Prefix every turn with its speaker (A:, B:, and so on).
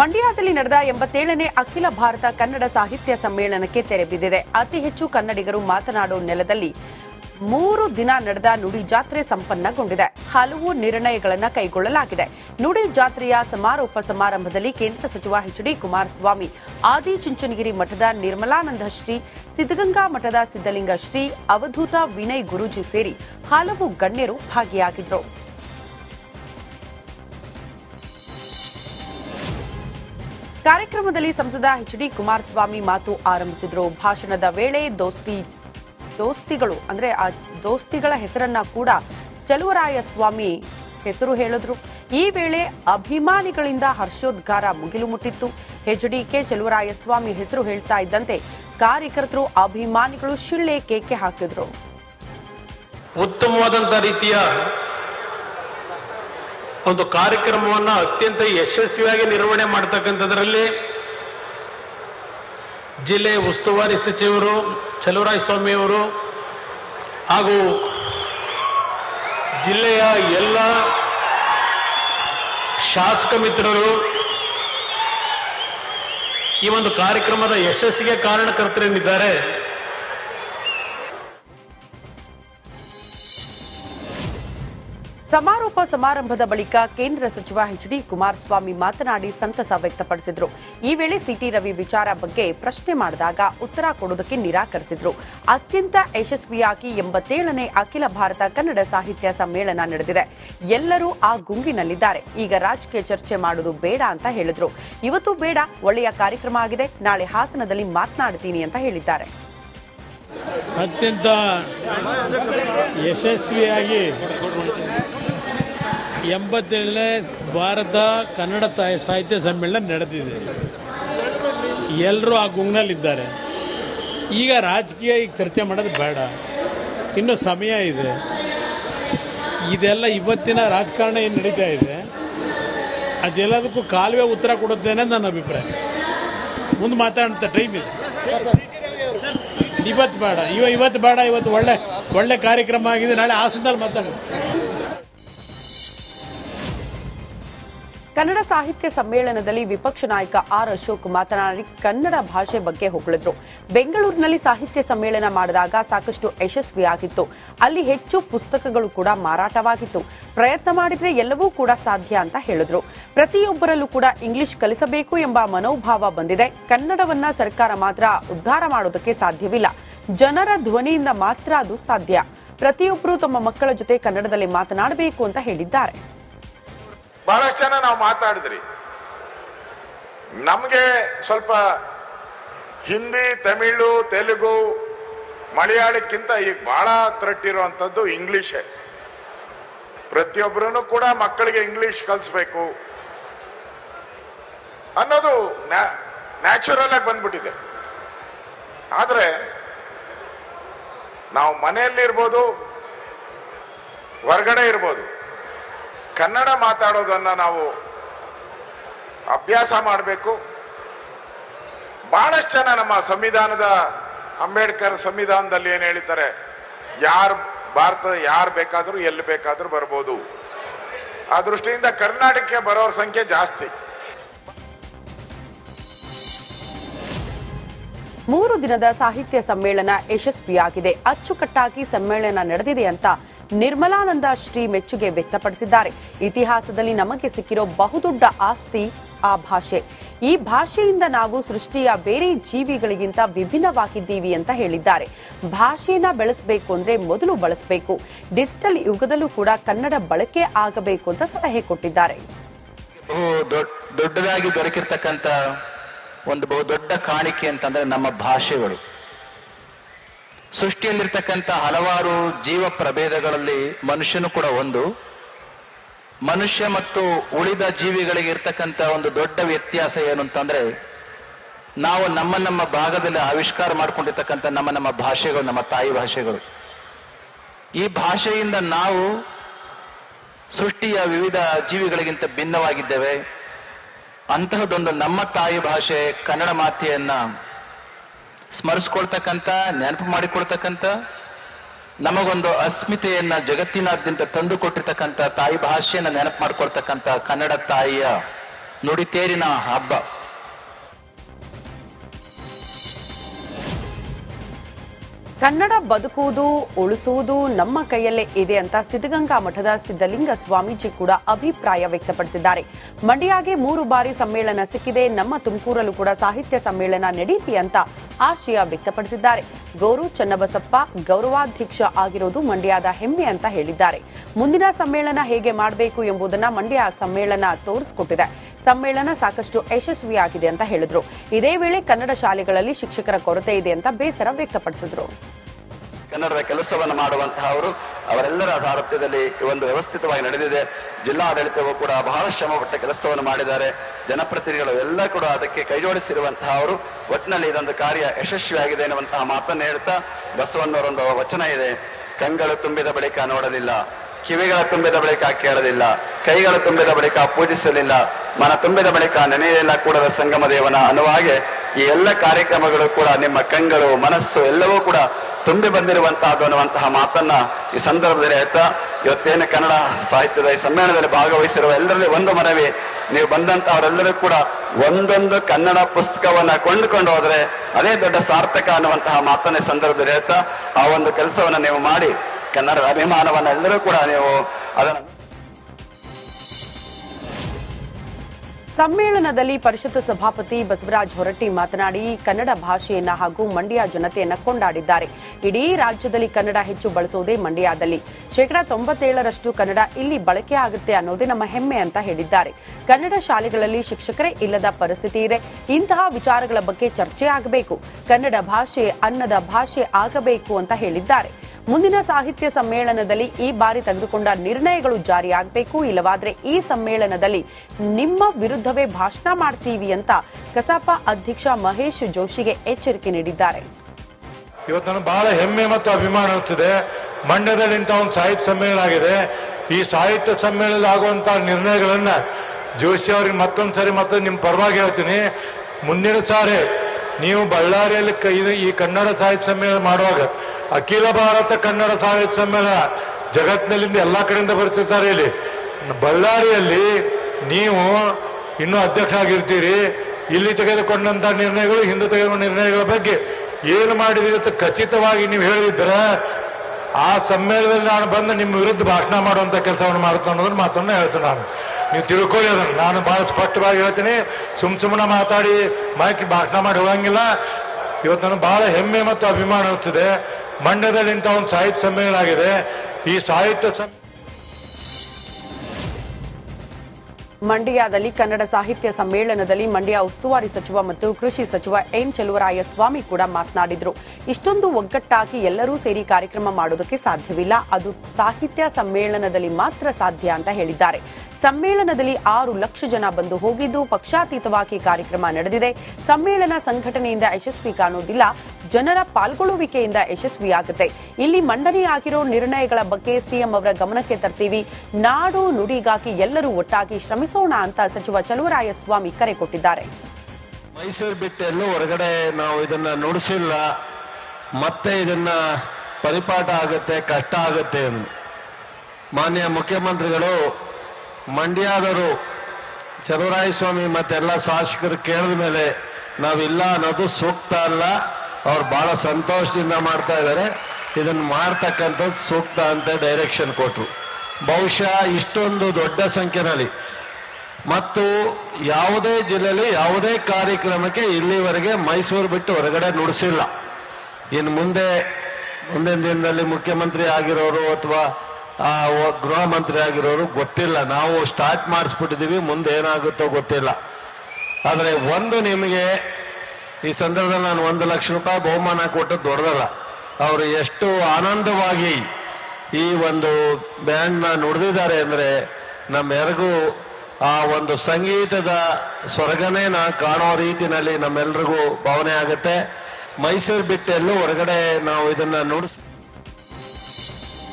A: ಮಂಡ್ಯದಲ್ಲಿ ನಡೆದ ಎಂಬತ್ತೇಳನೇ ಅಖಿಲ ಭಾರತ ಕನ್ನಡ ಸಾಹಿತ್ಯ ಸಮ್ಮೇಳನಕ್ಕೆ ತೆರೆ ಬಿದ್ದಿದೆ. ಅತಿ ಹೆಚ್ಚು ಕನ್ನಡಿಗರು ಮಾತನಾಡುವ ನೆಲದಲ್ಲಿ ಮೂರು ದಿನ ನಡೆದ ನುಡಿ ಜಾತ್ರೆ ಸಂಪನ್ನಗೊಂಡಿದೆ. ಹಲವು ನಿರ್ಣಯಗಳನ್ನು ಕೈಗೊಳ್ಳಲಾಗಿದೆ. ನುಡಿ ಜಾತ್ರೆಯ ಸಮಾರೋಪ ಸಮಾರಂಭದಲ್ಲಿ ಕೇಂದ್ರ ಸಚಿವ ಎಚ್ ಡಿ ಕುಮಾರಸ್ವಾಮಿ ಆದಿಚುಂಚನಗಿರಿ ಮಠದ ನಿರ್ಮಲಾನಂದ ಶ್ರೀ, ಸಿದ್ಧಗಂಗಾ ಮಠದ ಸಿದ್ದಲಿಂಗ ಶ್ರೀ, ಅವಧೂತ ವಿನಯ್ ಗುರೂಜಿ ಸೇರಿ ಹಲವು ಗಣ್ಯರು ಭಾಗಿಯಾಗಿದ್ದರು. ಕಾರ್ಯಕ್ರಮದಲ್ಲಿ ಸಂಸದ ಎಚ್ ಡಿ ಕುಮಾರಸ್ವಾಮಿ ಮಾತು ಆರಂಭಿಸಿದ್ರು. ಭಾಷಣದ ವೇಳೆ ದೋಸ್ತಿ, ದೋಸ್ತಿಗಳು, ಅಂದ್ರೆ ಆ ದೋಸ್ತಿಗಳ ಹೆಸರನ್ನ ಕೂಡ ಚಲುವರಾಯ ಸ್ವಾಮಿ ಹೆಸರು ಹೇಳಿದ್ರು. ಈ ವೇಳೆ ಅಭಿಮಾನಿಗಳಿಂದ ಹರ್ಷೋದ್ಗಾರ ಮುಗಿಲು ಮುಟ್ಟಿತ್ತು. ಎಚ್ಡಿಕೆ ಚಲುವರಾಯ ಸ್ವಾಮಿ ಹೆಸರು ಹೇಳ್ತಾ ಇದ್ದಂತೆ ಕಾರ್ಯಕರ್ತರು, ಅಭಿಮಾನಿಗಳು ಶಿಳ್ಳೆ ಕೇಕೆ ಹಾಕಿದ್ರು.
B: ಉತ್ತಮವಾದಂತಹ ರೀತಿಯ ಒಂದು ಕಾರ್ಯಕ್ರಮವನ್ನ ಅತ್ಯಂತ ಯಶಸ್ವಿಯಾಗಿ ನಿರ್ವಹಣೆ ಮಾಡತಕ್ಕಂಥದ್ರಲ್ಲಿ ಜಿಲ್ಲೆ ಉಸ್ತುವಾರಿ ಸಚಿವರು, ಚಲುವರಾಯ ಸ್ವಾಮಿಯವರು ಹಾಗೂ ಜಿಲ್ಲೆಯ ಎಲ್ಲ ಶಾಸಕ ಮಿತ್ರರು ಈ ಒಂದು ಕಾರ್ಯಕ್ರಮದ ಯಶಸ್ಸಿಗೆ ಕಾರಣಕರ್ತರೇನಿದ್ದಾರೆ
A: ಸಮಾರೋಪ ಸಮಾರಂಭದ ಬಳಿಕ ಕೇಂದ್ರ ಸಚಿವ ಎಚ್ ಡಿ ಕುಮಾರಸ್ವಾಮಿ ಮಾತನಾಡಿ ಸಂತಸ ವ್ಯಕ್ತಪಡಿಸಿದ್ರು. ಈ ವೇಳೆ ಸಿಟಿ ರವಿ ವಿಚಾರ ಬಗ್ಗೆ ಪ್ರಶ್ನೆ ಮಾಡಿದಾಗ ಉತ್ತರ ಕೊಡುವುದಕ್ಕೆ ನಿರಾಕರಿಸಿದ್ರು. ಅತ್ಯಂತ ಯಶಸ್ವಿಯಾಗಿ ಎಂಬತ್ತೇಳನೇ ಅಖಿಲ ಭಾರತ ಕನ್ನಡ ಸಾಹಿತ್ಯ ಸಮ್ಮೇಳನ ನಡೆದಿದೆ. ಎಲ್ಲರೂ ಆ ಗುಂಗಿನಲ್ಲಿದ್ದಾರೆ. ಈಗ ರಾಜಕೀಯ ಚರ್ಚೆ ಮಾಡುವುದು ಬೇಡ ಅಂತ ಹೇಳಿದ್ರು. ಇವತ್ತು ಬೇಡ, ಒಳ್ಳೆಯ ಕಾರ್ಯಕ್ರಮ ಆಗಿದೆ. ನಾಳೆ ಹಾಸನದಲ್ಲಿ ಮಾತನಾಡ್ತೀನಿ ಅಂತ ಹೇಳಿದ್ದಾರೆ.
C: ಅತ್ಯಂತ ಯಶಸ್ವಿಯಾಗಿ ಎಂಬತ್ತೇಳನೇ ಭಾರತ ಕನ್ನಡ ಸಾಹಿತ್ಯ ಸಮ್ಮೇಳನ ನಡೆದಿದೆ. ಎಲ್ಲರೂ ಆ ಗುಂಗ್ನಲ್ಲಿದ್ದಾರೆ. ಈಗ ರಾಜಕೀಯ ಈಗ ಚರ್ಚೆ ಮಾಡೋದು ಬೇಡ. ಇನ್ನೂ ಸಮಯ ಇದೆ. ಇದೆಲ್ಲ ಇವತ್ತಿನ ರಾಜಕಾರಣ ಏನು ನಡೀತಾ ಇದೆ? ಅದೆಲ್ಲದಕ್ಕೂ ಕಾಲುವೆ ಉತ್ತರ ಕೊಡುತ್ತೇನೆ ನನ್ನ ಅಭಿಪ್ರಾಯ. ಮುಂದೆ ಮಾತಾಡಂತ ಟೈಮ್ ಇದೆ. ಇವತ್ತು ಬೇಡ. ಇವ ಇವತ್ತು ಬೇಡ. ಇವತ್ತು ಒಳ್ಳೆ ಒಳ್ಳೆ ಕಾರ್ಯಕ್ರಮ ಆಗಿದೆ. ನಾಳೆ ಆಸನದಲ್ಲಿ ಮಾತಾಡೋಣ.
A: ಕನ್ನಡ ಸಾಹಿತ್ಯ ಸಮ್ಮೇಳನದಲ್ಲಿ ವಿಪಕ್ಷ ನಾಯಕ ಆರ್ ಅಶೋಕ್ ಮಾತನಾಡಿ ಕನ್ನಡ ಭಾಷೆ ಬಗ್ಗೆ ಹೊಗಳಿದ್ರು. ಬೆಂಗಳೂರಿನಲ್ಲಿ ಸಾಹಿತ್ಯ ಸಮ್ಮೇಳನ ಮಾಡಿದಾಗ ಸಾಕಷ್ಟು ಯಶಸ್ವಿಯಾಗಿತ್ತು ಅಲ್ಲಿ ಹೆಚ್ಚು ಪುಸ್ತಕಗಳು ಕೂಡ ಮಾರಾಟವಾಗಿತ್ತು. ಪ್ರಯತ್ನ ಮಾಡಿದ್ರೆ ಎಲ್ಲವೂ ಕೂಡ ಸಾಧ್ಯ ಅಂತ ಹೇಳಿದ್ರು. ಪ್ರತಿಯೊಬ್ಬರಲ್ಲೂ ಕೂಡ ಇಂಗ್ಲಿಷ್ ಕಲಿಸಬೇಕು ಎಂಬ ಮನೋಭಾವ ಬಂದಿದೆ. ಕನ್ನಡವನ್ನ ಸರ್ಕಾರ ಮಾತ್ರ ಉದ್ಧಾರ ಮಾಡೋದಕ್ಕೆ ಸಾಧ್ಯವಿಲ್ಲ. ಜನರ ಧ್ವನಿಯಿಂದ ಮಾತ್ರ ಅದು ಸಾಧ್ಯ. ಪ್ರತಿಯೊಬ್ಬರೂ ತಮ್ಮ ಮಕ್ಕಳ ಜೊತೆ ಕನ್ನಡದಲ್ಲಿ ಮಾತನಾಡಬೇಕು ಅಂತ ಹೇಳಿದ್ದಾರೆ.
D: ಬಹಳಷ್ಟು ಜನ ನಾವು ಮಾತಾಡಿದ್ರಿ. ನಮಗೆ ಸ್ವಲ್ಪ ಹಿಂದಿ, ತಮಿಳು, ತೆಲುಗು, ಮಲಯಾಳಕ್ಕಿಂತ ಈಗ ಬಹಳ ತ್ರಟ್ಟಿರುವಂಥದ್ದು ಇಂಗ್ಲೀಷೇ. ಪ್ರತಿಯೊಬ್ಬರೂ ಕೂಡ ಮಕ್ಕಳಿಗೆ ಇಂಗ್ಲೀಷ್ ಕಲಿಸ್ಬೇಕು. ಅನ್ನೋದು ನ್ಯಾಚುರಲ್ ಆಗಿ ಬಂದ್ಬಿಟ್ಟಿದೆ. ಆದರೆ ನಾವು ಮನೆಯಲ್ಲಿರ್ಬೋದು, ಹೊರಗಡೆ ಇರ್ಬೋದು. ಕನ್ನಡ ಮಾತಾಡೋದನ್ನ ನಾವು ಅಭ್ಯಾಸ ಮಾಡಬೇಕು. ಬಹಳಷ್ಟು ಜನ ನಮ್ಮ ಸಂವಿಧಾನದ ಅಂಬೇಡ್ಕರ್ ಸಂವಿಧಾನದಲ್ಲಿ ಏನು ಹೇಳಿದ್ದಾರೆ, ಯಾರು ಭಾರತದ ಯಾರು ಬೇಕಾದರೂ ಎಲ್ಲಿ ಬೇಕಾದರೂ ಬರ್ಬೋದು. ಆ ದೃಷ್ಟಿಯಿಂದ ಕರ್ನಾಟಕಕ್ಕೆ ಬರೋರ ಸಂಖ್ಯೆ ಜಾಸ್ತಿ.
A: ಮೂರು ದಿನದ ಸಾಹಿತ್ಯ ಸಮ್ಮೇಳನ ಯಶಸ್ವಿಯಾಗಿದೆ. ಅಚ್ಚುಕಟ್ಟಾಗಿ ಸಮ್ಮೇಳನ ನಡೆದಿದೆ ಅಂತ ನಿರ್ಮಲಾನಂದ ಶ್ರೀ ಮೆಚ್ಚುಗೆ ವ್ಯಕ್ತಪಡಿಸಿದ್ದಾರೆ. ಇತಿಹಾಸದಲ್ಲಿ ನಮಗೆ ಸಿಕ್ಕಿರೋ ಬಹುದೊಡ್ಡ ಆಸ್ತಿ ಆ ಭಾಷೆ. ಈ ಭಾಷೆಯಿಂದ ನಾವು ಸೃಷ್ಟಿಯ ಬೇರೆ ಜೀವಿಗಳಿಗಿಂತ ವಿಭಿನ್ನವಾಗಿದ್ದೀವಿ ಅಂತ ಹೇಳಿದ್ದಾರೆ. ಭಾಷೆನ ಬೆಳೆಸಬೇಕು ಅಂದ್ರೆ ಮೊದಲು ಬಳಸಬೇಕು. ಡಿಜಿಟಲ್ ಯುಗದಲ್ಲೂ ಕೂಡ ಕನ್ನಡ ಬಳಕೆ ಆಗಬೇಕು ಅಂತ ಸಲಹೆ ಕೊಟ್ಟಿದ್ದಾರೆ.
E: ದೊಡ್ಡದಾಗಿ ದೊರಕಿರ್ತಕ್ಕಂಥ ಒಂದು ಬಹು ದೊಡ್ಡ ಕಾಣಿಕೆ ಅಂತಂದ್ರೆ ನಮ್ಮ ಭಾಷೆಗಳು. ಸೃಷ್ಟಿಯಲ್ಲಿರ್ತಕ್ಕಂಥ ಹಲವಾರು ಜೀವ ಪ್ರಭೇದಗಳಲ್ಲಿ ಮನುಷ್ಯನು ಕೂಡ ಒಂದು. ಮನುಷ್ಯ ಮತ್ತು ಉಳಿದ ಜೀವಿಗಳಿಗೆ ಇರ್ತಕ್ಕಂಥ ಒಂದು ದೊಡ್ಡ ವ್ಯತ್ಯಾಸ ಏನು ಅಂತಂದ್ರೆ, ನಾವು ನಮ್ಮ ನಮ್ಮ ಭಾಗದಲ್ಲಿ ಆವಿಷ್ಕಾರ ಮಾಡಿಕೊಂಡಿರ್ತಕ್ಕಂಥ ನಮ್ಮ ನಮ್ಮ ಭಾಷೆಗಳು, ನಮ್ಮ ತಾಯಿ ಭಾಷೆಗಳು. ಈ ಭಾಷೆಯಿಂದ ನಾವು ಸೃಷ್ಟಿಯ ವಿವಿಧ ಜೀವಿಗಳಿಗಿಂತ ಭಿನ್ನವಾಗಿದ್ದೇವೆ. ಅಂತಹದೊಂದು ನಮ್ಮ ತಾಯಿ ಭಾಷೆ ಕನ್ನಡ ಮಾತೆಯನ್ನ ಸ್ಮರಿಸ್ಕೊಳ್ತಕ್ಕಂಥ, ನೆನಪು ಮಾಡಿಕೊಳ್ತಕ್ಕಂಥ, ನಮಗೊಂದು ಅಸ್ಮಿತೆಯನ್ನ ಜಗತ್ತಿನಾದ್ಯಂತ ತಂದು ಕೊಟ್ಟಿರ್ತಕ್ಕಂಥ ತಾಯಿ ಭಾಷೆಯನ್ನ ನೆನಪು ಮಾಡ್ಕೊಳ್ತಕ್ಕಂಥ ಕನ್ನಡ ತಾಯಿಯ
F: ನುಡಿತೇರಿನ ಹಬ್ಬ.
A: ಕನ್ನಡ ಬದುಕುವುದು, ಉಳಿಸುವುದು ನಮ್ಮ ಕೈಯಲ್ಲೇ ಇದೆ ಅಂತ ಸಿದ್ಧಗಂಗಾ ಮಠದ ಸಿದ್ಧಲಿಂಗ ಸ್ವಾಮೀಜಿ ಕೂಡ ಅಭಿಪ್ರಾಯ ವ್ಯಕ್ತಪಡಿಸಿದ್ದಾರೆ. ಮಂಡ್ಯಗೆ ಮೂರು ಬಾರಿ ಸಮ್ಮೇಳನ ಸಿಕ್ಕಿದೆ, ನಮ್ಮ ತುಮಕೂರಲ್ಲೂ ಕೂಡ ಸಾಹಿತ್ಯ ಸಮ್ಮೇಳನ ನಡೀತಿ ಅಂತ ಆಶಯ ವ್ಯಕ್ತಪಡಿಸಿದ್ದಾರೆ. ಗೌರು ಚನ್ನಬಸಪ್ಪ ಗೌರವಾಧ್ಯಕ್ಷ ಆಗಿರೋದು ಮಂಡ್ಯದ ಹೆಮ್ಮೆ ಅಂತ ಹೇಳಿದ್ದಾರೆ. ಮುಂದಿನ ಸಮ್ಮೇಳನ ಹೇಗೆ ಮಾಡಬೇಕು ಎಂಬುದನ್ನು ಮಂಡ್ಯ ಸಮ್ಮೇಳನ ತೋರಿಸಿಕೊಟ್ಟಿದೆ. ಸಮ್ಮೇಳನ ಸಾಕಷ್ಟು ಯಶಸ್ವಿಯಾಗಿದೆ ಅಂತ ಹೇಳಿದ್ರು. ಇದೇ ವೇಳೆ ಕನ್ನಡ ಶಾಲೆಗಳಲ್ಲಿ ಶಿಕ್ಷಕರ ಕೊರತೆ ಇದೆ ಅಂತ ಬೇಸರ ವ್ಯಕ್ತಪಡಿಸಿದ್ರು.
F: ಕನ್ನಡದ ಕೆಲಸವನ್ನು ಮಾಡುವಂತಹ ಅವರು, ಅವರೆಲ್ಲರ ಸಾರಥ್ಯದಲ್ಲಿ ಒಂದು ವ್ಯವಸ್ಥಿತವಾಗಿ ನಡೆದಿದೆ. ಜಿಲ್ಲಾಡಳಿತವೂ ಕೂಡ ಬಹಳ ಶ್ರಮಪಟ್ಟ ಕೆಲಸವನ್ನು ಮಾಡಿದ್ದಾರೆ. ಜನಪ್ರತಿನಿಧಿಗಳು ಎಲ್ಲ ಕೂಡ ಅದಕ್ಕೆ ಕೈಜೋಡಿಸಿರುವಂತಹ ಅವರು ಒಟ್ಟಿನಲ್ಲಿ ಇದೊಂದು ಕಾರ್ಯ ಯಶಸ್ವಿಯಾಗಿದೆ ಎನ್ನುವಂತಹ ಮಾತನ್ನು ಹೇಳ್ತಾ ಬಸವಣ್ಣವರೊಂದು ವಚನ ಇದೆ. ಕಂಗಳು ತುಂಬಿದ ಬಳಿಕ ನೋಡಲಿಲ್ಲ, ಕಿವಿಗಳ ತುಂಬಿದ ಬಳಿಕ ಕೇಳಲಿಲ್ಲ, ಕೈಗಳ ತುಂಬಿದ ಬಳಿಕ ಪೂಜಿಸಲಿಲ್ಲ ಮನ ತುಂಬಿದ ಬಳಿಕ ನೆನೆಯಲ್ಲ ಕೂಡದ ಸಂಗಮ ದೇವನ ಅನ್ನುವ ಈ ಎಲ್ಲ ಕಾರ್ಯಕ್ರಮಗಳು ಕೂಡ ನಿಮ್ಮ ಕಂಗಳು ಮನಸ್ಸು ಎಲ್ಲವೂ ಕೂಡ ತುಂಬಿ ಬಂದಿರುವಂತಹದ್ದು ಅನ್ನುವಂತಹ ಮಾತನ್ನ ಈ ಸಂದರ್ಭದಲ್ಲಿ ಹೇಳ್ತಾ, ಇವತ್ತೇನು ಕನ್ನಡ ಸಾಹಿತ್ಯದ ಈ ಸಮ್ಮೇಳನದಲ್ಲಿ ಭಾಗವಹಿಸಿರುವ ಎಲ್ಲರಲ್ಲಿ ಒಂದು ಮನವಿ, ನೀವು ಬಂದಂತಹವರೆಲ್ಲರೂ ಕೂಡ ಒಂದೊಂದು ಕನ್ನಡ ಪುಸ್ತಕವನ್ನ ಕೊಂಡುಕೊಂಡು ಹೋದ್ರೆ ಅದೇ ದೊಡ್ಡ ಸಾರ್ಥಕ ಅನ್ನುವಂತಹ ಮಾತನ್ನ ಸಂದರ್ಭದಲ್ಲಿ ಹೇಳ್ತಾ, ಆ ಒಂದು ಕೆಲಸವನ್ನ ನೀವು ಮಾಡಿ, ಕನ್ನಡದ ಅಭಿಮಾನವನ್ನ ಎಲ್ಲರೂ ಕೂಡ ನೀವು ಅದನ್ನು
A: ಸಮ್ಮೇಳನದಲ್ಲಿ ಪರಿಷತ್ ಸಭಾಪತಿ ಬಸವರಾಜ್ ಹೊರಟ್ಟಿ ಮಾತನಾಡಿ ಕನ್ನಡ ಭಾಷೆಯನ್ನ ಹಾಗೂ ಮಂಡ್ಯ ಜನತೆಯನ್ನ ಕೊಂಡಾಡಿದ್ದಾರೆ. ಇಡೀ ರಾಜ್ಯದಲ್ಲಿ ಕನ್ನಡ ಹೆಚ್ಚು ಬಳಸೋದೇ ಮಂಡ್ಯದಲ್ಲಿ. ಶೇಕಡಾ ತೊಂಬತ್ತೇಳರಷ್ಟು ಕನ್ನಡ ಇಲ್ಲಿ ಬಳಕೆ ಆಗುತ್ತೆ ಅನ್ನೋದೇ ನಮ್ಮ ಹೆಮ್ಮೆ ಅಂತ ಹೇಳಿದ್ದಾರೆ. ಕನ್ನಡ ಶಾಲೆಗಳಲ್ಲಿ ಶಿಕ್ಷಕರೇ ಇಲ್ಲದ ಪರಿಸ್ಥಿತಿ ಇದೆ. ಇಂತಹ ವಿಚಾರಗಳ ಬಗ್ಗೆ ಚರ್ಚೆ ಆಗಬೇಕು. ಕನ್ನಡ ಭಾಷೆ ಅನ್ನದ ಭಾಷೆ ಆಗಬೇಕು ಅಂತ ಹೇಳಿದ್ದಾರೆ. ಮುಂದಿನ ಸಾಹಿತ್ಯ ಸಮ್ಮೇಳನದಲ್ಲಿ ಈ ಬಾರಿ ತೆಗೆದುಕೊಂಡ ನಿರ್ಣಯಗಳು ಜಾರಿಯಾಗಬೇಕು. ಇಲ್ಲವಾದ್ರೆ ಈ ಸಮ್ಮೇಳನದಲ್ಲಿ ನಿಮ್ಮ ವಿರುದ್ಧವೇ ಭಾಷಣ ಮಾಡ್ತೀವಿ ಅಂತ ಕಸಾಪ ಅಧ್ಯಕ್ಷ ಮಹೇಶ್ ಜೋಶಿಗೆ ಎಚ್ಚರಿಕೆ ನೀಡಿದ್ದಾರೆ.
G: ಇವತ್ತು ನನಗೆ ಬಹಳ ಹೆಮ್ಮೆ ಮತ್ತು ಅಭಿಮಾನ ಅನಿಸ್ತಿದೆ ಮಂಡ್ಯದಲ್ಲಿ ಇಂಥ ಒಂದು ಸಾಹಿತ್ಯ ಸಮ್ಮೇಳನ ಆಗಿದೆ. ಈ ಸಾಹಿತ್ಯ ಸಮ್ಮೇಳನದಲ್ಲಿ ಆಗುವಂತಹ ನಿರ್ಣಯಗಳನ್ನ ಜೋಶಿ ಅವರಿಗೆ ಮತ್ತೊಂದು ಮತ್ತೆ ನಿಮ್ ನಿಮ್ಮ ಪರವಾಗಿ ಹೇಳ್ತೀನಿ. ಮುಂದಿನ ಸಾರಿ ನೀವು ಬಳ್ಳಾರಿಯಲ್ಲಿ ಈ ಕನ್ನಡ ಸಾಹಿತ್ಯ ಸಮ್ಮೇಳನ ಮಾಡುವಾಗ ಅಖಿಲ ಭಾರತ ಕನ್ನಡ ಸಾಹಿತ್ಯ ಸಮ್ಮೇಳನ ಜಗತ್ತಿನಲ್ಲಿಂದ ಎಲ್ಲಾ ಕಡೆಯಿಂದ ಬರ್ತಿರ್ತಾರೆ ಇಲ್ಲಿ. ಬಳ್ಳಾರಿಯಲ್ಲಿ ನೀವು ಇನ್ನೂ ಅಧ್ಯಕ್ಷ ಆಗಿರ್ತೀರಿ ಇಲ್ಲಿ ತೆಗೆದುಕೊಂಡಂತ ನಿರ್ಣಯಗಳು, ಹಿಂದೆ ತೆಗೆದುಕೊಂಡ ನಿರ್ಣಯಗಳ ಬಗ್ಗೆ ಏನು ಮಾಡಿದಿರಿ ಅಂತ ಖಚಿತವಾಗಿ ನೀವು ಹೇಳಿದ್ರೆ, ಆ ಸಮ್ಮೇಳನದಲ್ಲಿ ನಾನು ಬಂದು ನಿಮ್ಮ ವಿರುದ್ಧ ಭಾಷಣ ಮಾಡುವಂತ ಕೆಲಸವನ್ನು ಮಾಡ್ತಾನೆ ಅನ್ನೋದನ್ನ ಮಾತನ್ನ ಹೇಳ್ತೇನೆ ನಾನು. ನೀವು ತಿಳ್ಕೊಳ್ಳಿ ಅದನ್ನು. ನಾನು ಬಹಳ ಸ್ಪಷ್ಟವಾಗಿ ಹೇಳ್ತೀನಿ. ಸುಮ್ ಸುಮ್ಮನೆ ಮಾತಾಡಿ, ಮೈಕ್ ಭಾಷಣ ಮಾಡಿ ಹೋಗಂಗಿಲ್ಲ. ಇವತ್ತು ನನಗೆ ಬಹಳ ಹೆಮ್ಮೆ ಮತ್ತು ಅಭಿಮಾನ ಅನಿಸ್ತಿದೆ ಮಂಡ್ಯದಲ್ಲಿ ಇಂಥ ಒಂದು ಸಾಹಿತ್ಯ ಸಮ್ಮೇಳನ ಆಗಿದೆ. ಈ ಸಾಹಿತ್ಯ
A: ಮಂಡ್ಯದಲ್ಲಿ ಕನ್ನಡ ಸಾಹಿತ್ಯ ಸಮ್ಮೇಳನದಲ್ಲಿ ಮಂಡ್ಯ ಉಸ್ತುವಾರಿ ಸಚಿವ ಮತ್ತು ಕೃಷಿ ಸಚಿವ ಎನ್ ಸ್ವಾಮಿ ಕೂಡ ಮಾತನಾಡಿದರು. ಇಷ್ಟೊಂದು ಒಗ್ಗಟ್ಟಾಗಿ ಎಲ್ಲರೂ ಸೇರಿ ಕಾರ್ಯಕ್ರಮ ಮಾಡೋದಕ್ಕೆ ಸಾಧ್ಯವಿಲ್ಲ. ಅದು ಸಾಹಿತ್ಯ ಸಮ್ಮೇಳನದಲ್ಲಿ ಮಾತ್ರ ಸಾಧ್ಯ ಅಂತ ಹೇಳಿದ್ದಾರೆ. ಸಮ್ಮೇಳನದಲ್ಲಿ ಆರು ಲಕ್ಷ ಜನ ಬಂದು ಹೋಗಿದ್ದು ಪಕ್ಷಾತೀತವಾಗಿ ಕಾರ್ಯಕ್ರಮ ನಡೆದಿದೆ. ಸಮ್ಮೇಳನ ಸಂಘಟನೆಯಿಂದ ಯಶಸ್ವಿ ಕಾಣುವುದಿಲ್ಲ. ಜನರ ಪಾಲ್ಗೊಳ್ಳುವಿಕೆಯಿಂದ ಯಶಸ್ವಿಯಾಗುತ್ತೆ. ಇಲ್ಲಿ ಮಂಡನೆಯಾಗಿರೋ ನಿರ್ಣಯಗಳ ಬಗ್ಗೆ ಸಿಎಂ ಅವರ ಗಮನಕ್ಕೆ ತರ್ತೀವಿ. ನಾಡು ನುಡಿಗಾಗಿ ಎಲ್ಲರೂ ಒಟ್ಟಾಗಿ ಶ್ರಮಿಸೋಣ ಅಂತ ಸಚಿವ ಚಲುವರಾಯಸ್ವಾಮಿ ಕರೆ ಕೊಟ್ಟಿದ್ದಾರೆ.
H: ಮೈಸೂರು ಬಿಟ್ಟು ಎಲ್ಲೂ ಹೊರಗಡೆ ನಾವು ಇದನ್ನ ನುಡಿಸಿಲ್ಲ. ಮತ್ತೆ ಇದನ್ನ ಪರಿಪಾಠ ಆಗುತ್ತೆ, ಕಷ್ಟ ಆಗುತ್ತೆ ಮಾನ್ಯ ಮುಖ್ಯಮಂತ್ರಿಗಳು, ಮಂಡ್ಯದವರು, ಚಲುವರಾಯಸ್ವಾಮಿ ಮತ್ತೆಲ್ಲ ಶಾಸಕರು ಕೇಳಿದ ಮೇಲೆ ನಾವಿಲ್ಲ ಅನ್ನೋದು ಸೂಕ್ತ ಅಲ್ಲ. ಅವ್ರು ಬಹಳ ಸಂತೋಷದಿಂದ ಮಾಡ್ತಾ ಇದ್ದಾರೆ. ಇದನ್ನು ಮಾಡ್ತಕ್ಕಂಥದ್ದು ಸೂಕ್ತ ಅಂತ ಡೈರೆಕ್ಷನ್ ಕೊಟ್ರು. ಬಹುಶಃ ಇಷ್ಟೊಂದು ದೊಡ್ಡ ಸಂಖ್ಯೆನಲ್ಲಿ. ಮತ್ತು ಯಾವುದೇ ಜಿಲ್ಲೆಯಲ್ಲಿ ಯಾವುದೇ ಕಾರ್ಯಕ್ರಮಕ್ಕೆ ಇಲ್ಲಿವರೆಗೆ ಮೈಸೂರು ಬಿಟ್ಟು ಹೊರಗಡೆ ನುಡಿಸಿಲ್ಲ. ಇನ್ನು ಮುಂದೆ, ಮುಂದಿನ ದಿನದಲ್ಲಿ ಮುಖ್ಯಮಂತ್ರಿ ಆಗಿರೋರು ಅಥವಾ ಗೃಹ ಮಂತ್ರಿ ಆಗಿರೋರು ಗೊತ್ತಿಲ್ಲ. ನಾವು ಸ್ಟಾರ್ಟ್ ಮಾಡಿಸ್ಬಿಟ್ಟಿದ್ದೀವಿ ಮುಂದೆ ಏನಾಗುತ್ತೋ ಗೊತ್ತಿಲ್ಲ. ಆದರೆ ಒಂದು ನಿಮಗೆ ಈ ಸಂದರ್ಭದಲ್ಲಿ ನಾನು ಒಂದು ಲಕ್ಷ ರೂಪಾಯಿ ಬಹುಮಾನ ಕೊಟ್ಟು ದೊಡ್ಡದಲ್ಲ. ಅವರು ಎಷ್ಟು ಆನಂದವಾಗಿ ಈ ಒಂದು ಬ್ಯಾಂಡ್ನ ನುಡಿದಿದ್ದಾರೆ ಅಂದರೆ ನಮ್ಮೆಲ್ಲರಿಗೂ ಆ ಒಂದು ಸಂಗೀತದ ಸ್ವರ್ಗನೇ ನಾ ಕಾಣೋ ರೀತಿನಲ್ಲಿ ನಮ್ಮೆಲ್ರಿಗೂ ಭಾವನೆ ಆಗುತ್ತೆ. ಮೈಸೂರು ಬಿಟ್ಟೆಲ್ಲೂ ಹೊರಗಡೆ ನಾವು ಇದನ್ನ ನುಡಿಸ್